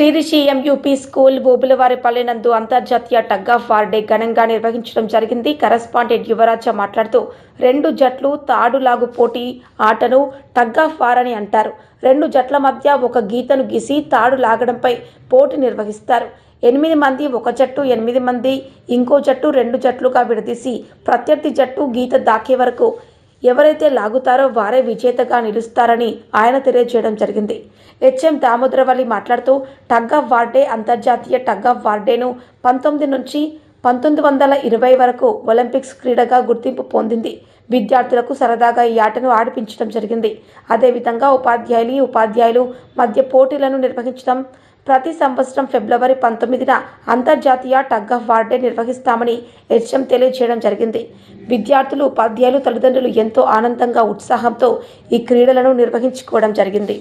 శ్రీరిషి ఎంయూపీ school బోబులవారిపల్లి నందు అంతర్జాతీయ tug of war day ఘనంగా నిర్వహించడం జరిగింది. కరస్పాండెంట్ యువరాజ మాట్లాడుతూ రెండు జట్లు తాడులాగు పోటీ ఆటను టగ్ ఆఫ్ వార్ అని అంటారు. రెండు జట్ల మధ్య ఒక గీతను గీసి తాడు లాగడంపై పోటీ నిర్వహిస్తారు. ఎనిమిది మంది ఒక జట్టు ఎనిమిది మంది ఇంకో జట్టు రెండు జట్లుగా విడదీసి ప్రత్యర్థి జట్టు గీత దాకే వరకు ఎవరైతే లాగుతారో వారే విజేతగా నిలుస్తారని ఆయన తెలియజేయడం జరిగింది. హెచ్ఎం దామోదరవల్లి మాట్లాడుతూ టగ్ ఆఫ్ వార్డే అంతర్జాతీయ టగ్ ఆఫ్ వార్డేను పంతొమ్మిది నుంచి పంతొమ్మిది వందల ఇరవై వరకు ఒలింపిక్స్ క్రీడగా గుర్తింపు పొందింది. విద్యార్థులకు సరదాగా ఈ ఆటను ఆడిపించడం జరిగింది. అదేవిధంగా ఉపాధ్యాయులు ఉపాధ్యాయులు మధ్య పోటీలను నిర్వహించడం ప్రతి సంవత్సరం ఫిబ్రవరి పంతొమ్మిదిన అంతర్జాతీయ టగ్ ఆఫ్ వార్ డే నిర్వహిస్తామని హెచ్ఎం తెలియజేయడం జరిగింది. విద్యార్థులు ఉపాధ్యాయులు తల్లిదండ్రులు ఎంతో ఆనందంగా ఉత్సాహంతో ఈ క్రీడలను నిర్వహించుకోవడం జరిగింది.